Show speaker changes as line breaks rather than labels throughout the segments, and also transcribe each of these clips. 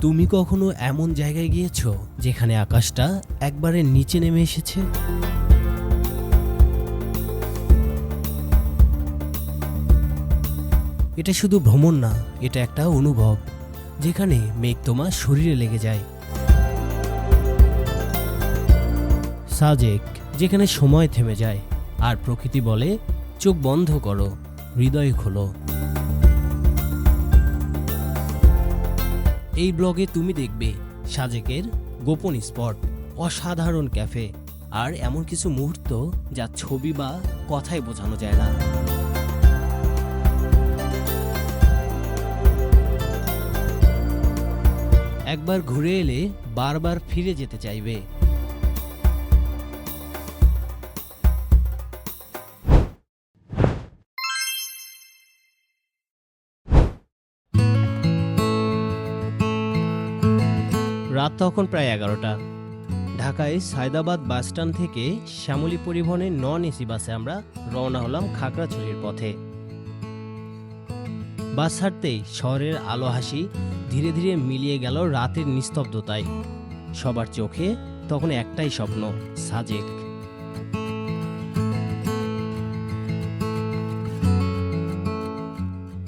তুমি কখনো এমন জায়গায় গিয়েছো যেখানে আকাশটা একবারে নিচে নেমে এসেছে? এটা শুধু ভ্রমণ না, এটা একটা অনুভব, যেখানে মেঘ তোমার শরীরে লেগে যায়। সাজেক, যেখানে সময় থেমে যায়, আর প্রকৃতি বলে, চোখ বন্ধ করো, হৃদয় খোলো। এই ব্লগে তুমি দেখবে সাজেকের গোপন স্পট, অসাধারণ ক্যাফে আর এমন কিছু মুহূর্ত যা ছবি বা কথায় বোঝানো যায় না। একবার ঘুরে এলে বারবার ফিরে যেতে চাইবে। তখন প্রায় এগারোটা। ঢাকায় সায়দাবাদ বাসস্ট্যান্ড থেকে শ্যামলী পরিবহনের নন এসি বাসে আমরা রওনা হলাম খাগড়াছড়ির পথে। বাস ছাড়তেই শহরের আলো হাসি ধীরে ধীরে মিলিয়ে গেল রাতের নিস্তব্ধতায়। সবার চোখে তখন একটাই স্বপ্ন, সাজেক।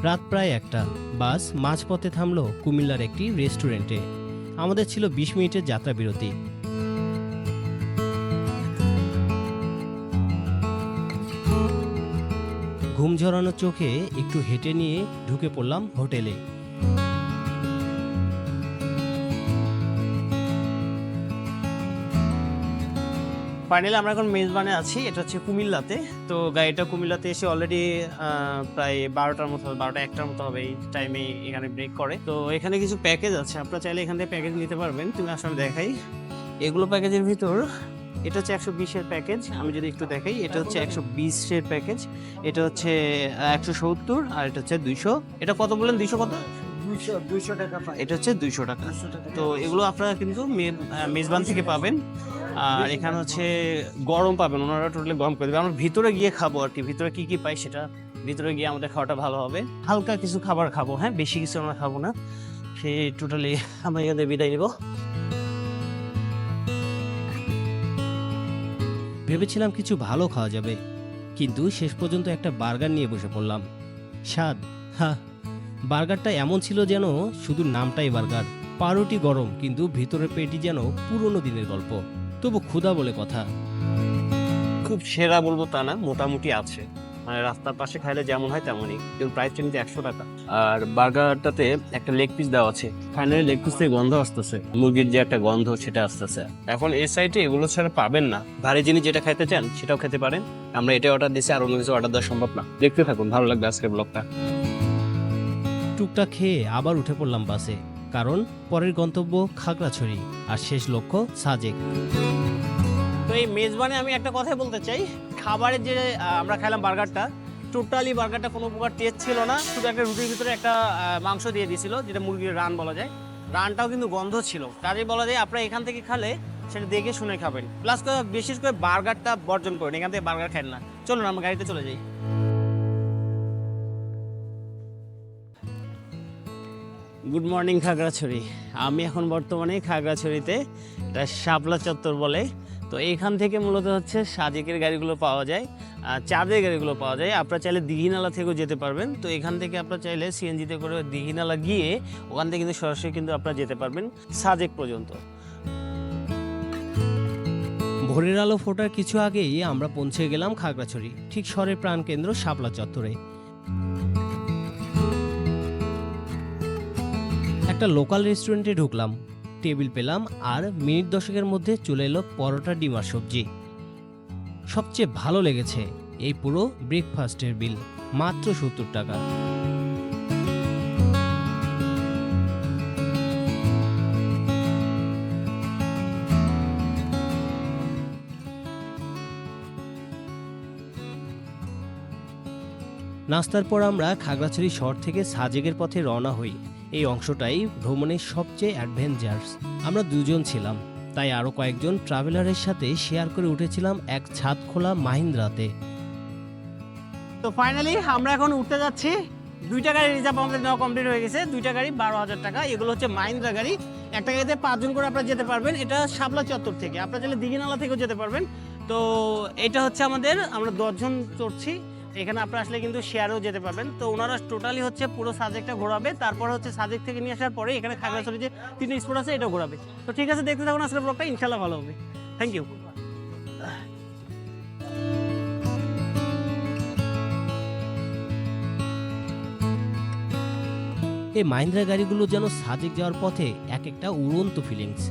রাত প্রায় একটা। বাস মাঝপথে থামলো কুমিল্লার একটি রেস্টুরেন্টে। আমাদের ছিল বিশ মিনিটের যাত্রা বিরতি। ঘুম ঝরানো চোখে একটু হেঁটে নিয়ে ঢুকে পড়লাম হোটেলে।
ফাইনালি আমরা এখন মেজবানে আছি, এটা হচ্ছে কুমিল্লাতে। তো গাড়িটা কুমিল্লাতে এসে অলরেডি প্রায় বারোটার মতো হবে বারোটা একটার মতো হবে এই টাইমে এখানে ব্রেক করে। তো এখানে কিছু প্যাকেজ আছে, আপনারা চাইলে এখান থেকে প্যাকেজ নিতে পারবেন, তুমি আসলে দেখাই। এগুলো প্যাকেজের ভিতর, এটা হচ্ছে একশো বিশের প্যাকেজ আমি যদি একটু দেখাই, এটা হচ্ছে একশো বিশের প্যাকেজ এটা হচ্ছে একশো সত্তর আর এটা হচ্ছে দুইশো। এটা কত বললেন? দুইশো কত?
দুইশো দুইশো টাকা পাই
এটা হচ্ছে দুইশো টাকা। তো এগুলো আপনারা কিন্তু মেজবান থেকে পাবেন। আর এখানে হচ্ছে গরম পাবেন ওনারা টোটালি গরম করে দেবে। আমরা ভিতরে গিয়ে খাব আর কি। ভিতরে কি কি পাই সেটা ভিতরে গিয়ে আমাদের খাওয়াটা ভালো হবে। হালকা কিছু খাবার খাব হ্যাঁ? বেশি কিছু আমরা খাব না। সে টোটালি আমরা এখান থেকে বিদায় নিবো।
ভেবেছিলাম কিছু ভালো খাওয়া যাবে। কিন্তু শেষ পর্যন্ত একটা বার্গার নিয়ে বসে পড়লাম। স্বাদ হ্যাঁ বার্গারটা এমন ছিল যেন শুধু নামটাই বার্গার। পাউরুটি গরম, কিন্তু ভিতরের পেটি যেন পুরনো দিনের গল্প। তবু ক্ষুধা বলে কথা।
খুব সেরা বলব তা না, মোটামুটি আছে। মানে রাস্তার পাশে খাইলে যেমন হয় তেমনই। কিন্তু প্রাইসটা কিন্তু একশো টাকা। আর বার্গারটাতে একটা লেগ পিস দেওয়া আছে। ফাইনালি লেগ পিস থেকে গন্ধ আসতেছে। মুরগির যে একটা গন্ধ, সেটা আসতেছে। এখন এই সাইডে এগুলো ছাড়া পাবেন না। ভারী জিনিস যেটা খাইতে চান, সেটাও খেতে পারেন। আমরা এটা অর্ডার দিয়েছি, আর অন্য কিছু অর্ডার দেওয়া সম্ভব না। দেখতে থাকুন, ভালো লাগবে আজকের ব্লগটা
টুকটা খেয়ে আবার উঠে পড়লাম বাসে, কারণ পরের গন্তব্য খাগড়াছড়ি, আর শেষ লক্ষ্য সাজেক।
তো এই মেজবানে আমি একটা কথাই বলতে চাই, খাবারের যে আমরা খাইলাম বার্গারটা, টোটালি বার্গারটা কোনো প্রকার টেস্ট ছিল না, শুধু একটা রুটির ভিতরে একটা মাংস দিয়ে দিয়েছিল, যেটা মুরগির রান বলা যায়। রানটাও কিন্তু গন্ধ ছিল। কাজে বলা যায়, আপনারা এখান থেকে খালে সেটা দেখে শুনে খাবেন। প্লাস বিশেষ করে বার্গারটা বর্জন করেন, এখান থেকে বার্গার খান না। চলুন, আমরা গাড়িতে চলে যাই। গুড মর্নিং খাগড়াছড়ি আমি এখন বর্তমানে খাগড়াছড়িতে এটা শাপলা চত্বর বলে। তো এইখান থেকে মূলত হচ্ছে সাজেকের গাড়িগুলো পাওয়া যায়, আর চাঁদের গাড়িগুলো পাওয়া যায়। আপনারা চাইলে দিঘিনালা থেকেও যেতে পারবেন। তো এখান থেকে আপনারা চাইলে সিএনজিতে করে দিঘিনালা গিয়ে ওখান থেকে কিন্তু সরাসরি কিন্তু আপনারা যেতে পারবেন সাজেক পর্যন্ত।
ভোরের আলো ফোটার কিছু আগেই আমরা পৌঁছে গেলাম খাগড়াছড়ি ঠিক শহরের প্রাণকেন্দ্র শাপলা চত্বরে। একটা লোকাল রেস্টুরেন্টে ঢুকলাম। টেবিল পেলাম আর মিনিট দশকের মধ্যে চলে এলো পরোটা, ডিম আর সবজি। সবচেয়ে ভালো লেগেছে এই পুরো ব্রেকফাস্টের বিল মাত্র সত্তর টাকা। নাস্তার পর আমরা খাগড়াছড়ি শহর থেকে সাজেকের পথে রওনা হই। এই অংশটাই ভ্রমণের সবচেয়ে অ্যাডভেঞ্চার্স আমরা দুজন ছিলাম, তাই আরও কয়েকজন ট্রাভেলারের সাথে শেয়ার করে উঠেছিলাম এক ছাদ খোলা মাহিন্দ্রাতে।
তো ফাইনালি আমরা এখন উঠতে যাচ্ছি। দুইটা গাড়ি রিজার্ভ আমাদের নেওয়া কমপ্লিট হয়ে গেছে। দুইটা গাড়ি বারো হাজার টাকা। এগুলো হচ্ছে মাহিন্দ্রা গাড়ি। একটা গাড়িতে পাঁচজন করে আপনারা যেতে পারবেন। এটা শাপলা চত্বর থেকে। আপনারা চাইলে দিঘিনালা থেকেও যেতে পারবেন। তো এটা হচ্ছে আমাদের, আমরা দশজন চড়ছি। এখানে আপনারা আসলে কিন্তু শেয়ারেও যেতে পারবেন। তো ওনারা টোটালি হচ্ছে পুরো সাজেকটা ঘোরাবে। তারপর হচ্ছে সাজেক থেকে নিয়ে আসার পরে এখানে খাগড়াছড়ি যে তিনটে স্পোর্ট আছে এটাও ঘোরাবে। তো ঠিক আছে, দেখতে থাকুন আসলে ব্লগটা ইনশাল্লাহ ভালো হবে। থ্যাংক ইউ
এই মাহিন্দ্রা গাড়িগুলো যেন সাজেক যাওয়ার পথে এক একটা উড়ন্ত ফিলিংস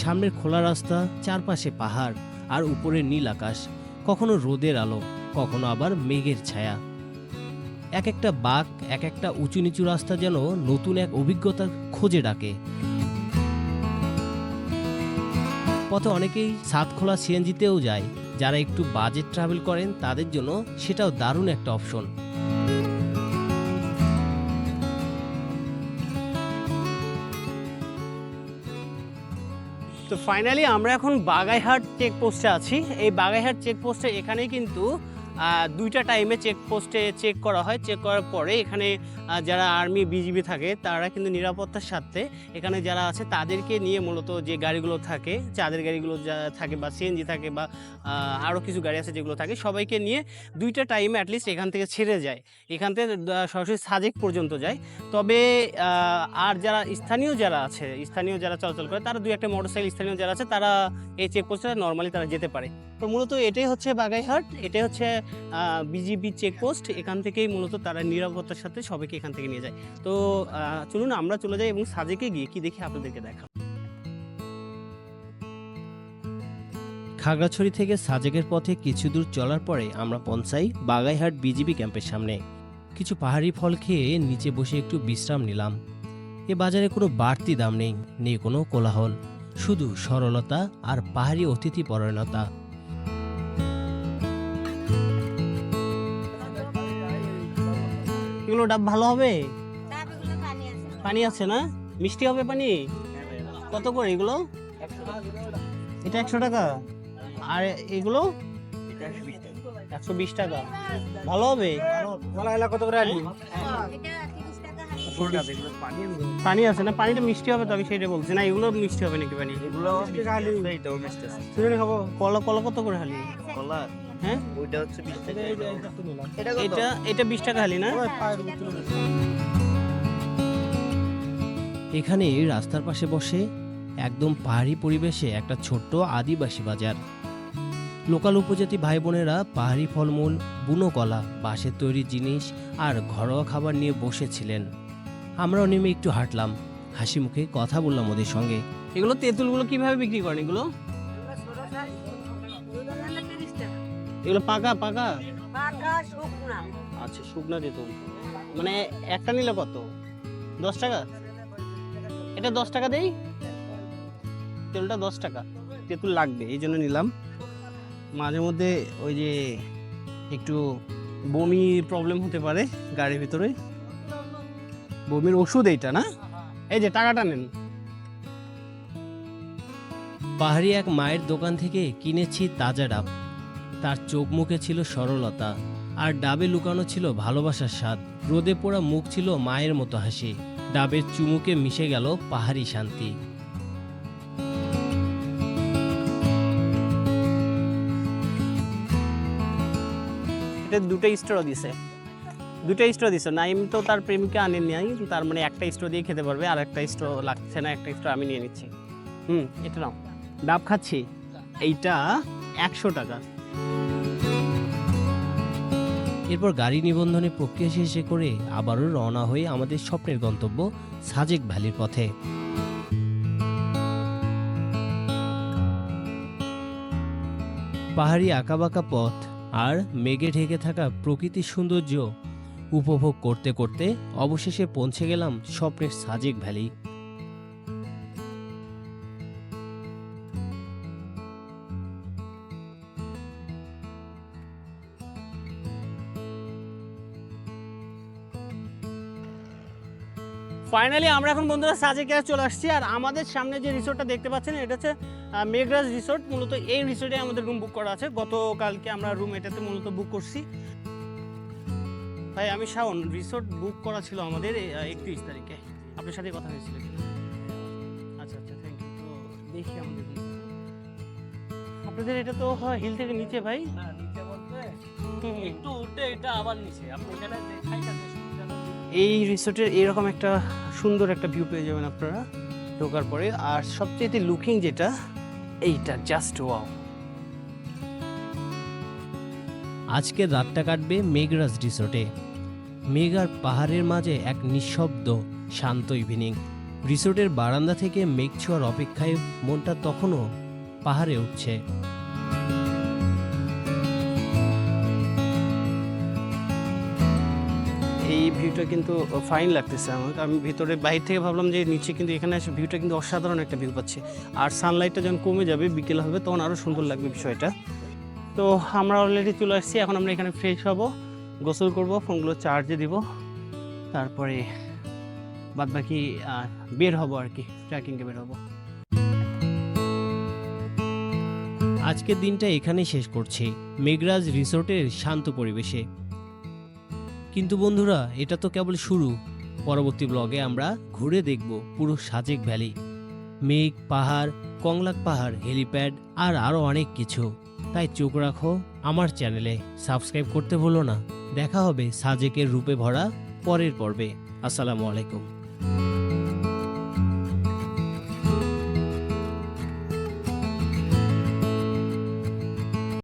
সামনের খোলা রাস্তা, চারপাশে পাহাড়, আর উপরে নীল আকাশ। কখনো রোদের আলো, কখনো আবার মেঘের ছায়া। এক একটা বাঘ, এক একটা উঁচু নিচু রাস্তা যেন নতুন এক অভিজ্ঞতার খোঁজে ডাকে। পথে অনেকেই সাতখোলা সিএনজিতেও যায়। যারা একটু বাজেট ট্রাভেল করেন, তাদের জন্য সেটাও দারুণ একটা অপশন
তো ফাইনালি আমরা এখন বাগাইহাট চেকপোস্টে আছি। এই বাগাইহাট চেকপোস্টে এখানেই কিন্তু দুইটা টাইমে চেকপোস্টে চেক করা হয়। চেক করার পরে এখানে যারা আর্মি বিজিবি থাকে, তারা কিন্তু নিরাপত্তার সাথে এখানে যারা আছে, তাদেরকে নিয়ে মূলত যে গাড়িগুলো থাকে, চাঁদের গাড়িগুলো যা থাকে বা সিএনজি থাকে বা আরও কিছু গাড়ি আছে যেগুলো থাকে, সবাইকে নিয়ে দুইটা টাইমে অ্যাটলিস্ট এখান থেকে ছেড়ে যায়। এখান থেকে সরাসরি সাজেক পর্যন্ত যায়। তবে আর যারা স্থানীয় যারা আছে, স্থানীয় যারা চলাচল করে, তারা দুই একটা মোটরসাইকেল স্থানীয় যারা আছে, তারা এই চেকপোস্টে নর্মালি তারা যেতে পারে। তো মূলত এটাই হচ্ছে বাগাইহাট, এটাই হচ্ছে বিজিবি চেকপোস্ট এখান থেকেই মূলত তারা নিরাপত্তার সাথে সবাইকে এখান থেকে নিয়ে যায়। তো চলুন আমরা চলে যাই এবং সাজেকে গিয়ে কি দেখি আপনাদেরকে দেখা
খাগড়াছড়ি থেকে সাজেকের পথে কিছু দূর চলার পরে আমরা পৌঁছাই বাগাইহাট বিজিবি ক্যাম্পের সামনে। কিছু পাহাড়ি ফল খেয়ে নিচে বসে একটু বিশ্রাম নিলাম। এ বাজারে কোনো বাড়তি দাম নেই নেই কোনো কোলাহল। শুধু সরলতা আর পাহাড়ি অতিথি পরায়ণতা।
এগুলো ডাব ভালো হবে? পানি আছে। না? মিষ্টি হবে পানি? কত করে এগুলো? এটা একশো টাকা। আর এগুলো? একশো বিশ টাকা। ভালো হবে?
কত করে আনি?
পানি আছে না? পানিটা মিষ্টি হবে তো আমি সেটা বলছি। না এগুলো মিষ্টি হবে নাকি পানি?
এগুলো এইটাও মিষ্টি আছে। খাব
কলা কলা কত করে হালি
কলা?
হ্যাঁ?
ওইটা হচ্ছে বিশ টাকা। এটা
এটা এটা বিশ টাকা হালি না?
এখানে রাস্তার পাশে বসে একদম পাহাড়ি পরিবেশে একটা ছোট্ট আদিবাসী বাজার। লোকাল উপজাতি ভাই বোনেরা পাহাড়ি ফলমূল বুনো কলা বাঁশের তৈরি জিনিস আর ঘরোয়া খাবার নিয়ে বসেছিলেন। আমরাও নেমে একটু হাঁটলাম। হাসি মুখে কথা বললাম ওদের সঙ্গে।
এগুলো তেঁতুলগুলো কীভাবে বিক্রি করেন এগুলো? এগুলো পাকা পাকা? পাকা শুকনা। আচ্ছা শুকনা তেঁতুল মানে একটা নিলে কত? দশ টাকা? এটা দশ টাকা দেই? তেলটা দশ টাকা। তেঁতুল লাগবে এই জন্য নিলাম। মাঝে মধ্যে ওই যে একটু বমি প্রবলেম হতে পারে গাড়ির ভিতরে। বমির ওষুধ এইটা না? এই যে টাকাটা নেন।
পাহাড়ি এক মায়ের দোকান থেকে কিনেছি তাজা ডাব। তার চোখ মুখে ছিল সরলতা, আর ডাবে লুকানো ছিল ভালোবাসার স্বাদ। রোদে পোড়া মুখ ছিল মায়ের মতো হাসি। ডাবের চুমুকে মিশে গেল পাহাড়ি শান্তি।
এটা দুটো স্ট্র দিছে। দুটো স্ট্র দিছে। নাইম তো তার প্রেমিকা আনেন নাই, তার মানে একটা স্ট্র দিয়ে খেতে পারবে, আর একটা স্ট্র লাগছে না, একটা স্ট্র আমি নিয়ে নিচ্ছি। হুম, এটা নাও। ডাব খাচ্ছি? এইটা একশো টাকা।
এরপর গাড়ি নিবন্ধনের প্রক্রিয়া শেষে করে আবারও রওনা হয়ে আমাদের স্বপ্নের গন্তব্য সাজেক ভ্যালির পথে। পাহাড়ি আঁকাবাঁকা পথ আর মেঘে ঢেকে থাকা প্রকৃতির সৌন্দর্য উপভোগ করতে করতে অবশেষে পৌঁছে গেলাম স্বপ্নের সাজেক ভ্যালি।
ফাইনালি আমরা এখন বন্ধুরা সাজেকে চলে আসছি আর আমাদের সামনে যে রিসোর্টটা দেখতে পাচ্ছেন, এটা হচ্ছে মেঘরাজ রিসোর্ট। মূলত এই রিসোর্টে আমাদের রুম বুক করা আছে। গতকালকে আমরা রুম এটাতে মূলত বুক করছি। ভাই, আমি শাওন, রিসোর্ট বুক করা ছিল আমাদের একত্রিশ তারিখে। আপনার সাথে কথা হয়েছিল আচ্ছা আচ্ছা থ্যাংক ইউ তো দেখি আমাদের আপনাদের এটা তো হিল থেকে নিচে ভাই। হুম।
একটু উঠে এটা আবার নিচে। আপনি এখানে
এই রিসোর্টের এরকম একটা সুন্দর একটা ভিউ পেয়ে যাবেন আপনারা ঢোকার পরে। আর সবচেয়ে লুকিং যেটা, এইটা জাস্ট ওয়াও
আজকে রাতটা কাটবে মেঘরাজ রিসোর্টে। মেঘ আর পাহাড়ের মাঝে এক নিঃশব্দ, শান্ত ইভিনিং রিসোর্টের বারান্দা থেকে মেঘ ছোঁয়ার অপেক্ষায় মনটা তখনও পাহাড়ে উঠছে।
এই ভিউটা কিন্তু ফাইন লাগতেছে আমার। আমি ভিতরে বাইরে থেকে ভাবলাম যে নিচে কিন্তু এখানে এসে ভিউটা কিন্তু অসাধারণ একটা ভিউ পাচ্ছি। আর সানলাইটটা যখন কমে যাবে, বিকেল হবে, তখন আরও সুন্দর লাগবে বিষয়টা। তো আমরা অলরেডি চলে আসছি, এখন আমরা এখানে ফ্রেশ হব, গোসল করব, ফোনগুলো চার্জে দিব। তারপরে বাদ বাকি বের হব আর কি ট্রেকিংয়ে বের হব।
আজকের দিনটা এখানেই শেষ করছি। মেঘরাজ রিসোর্টের শান্ত পরিবেশে। কিন্তু বন্ধুরা, এটা তো কেবল শুরু। পরবর্তী ব্লগে আমরা ঘুরে দেখব পুরো সাজেক ভ্যালি। মেঘ, পাহাড়, কংলাক পাহাড়, হেলিপ্যাড আর আরও অনেক কিছু। তাই চোখ রাখো আমার চ্যানেলে। সাবস্ক্রাইব করতে ভুলো না। দেখা হবে সাজেকের রূপে ভরা পরের পর্বে। আসসালামু আলাইকুম।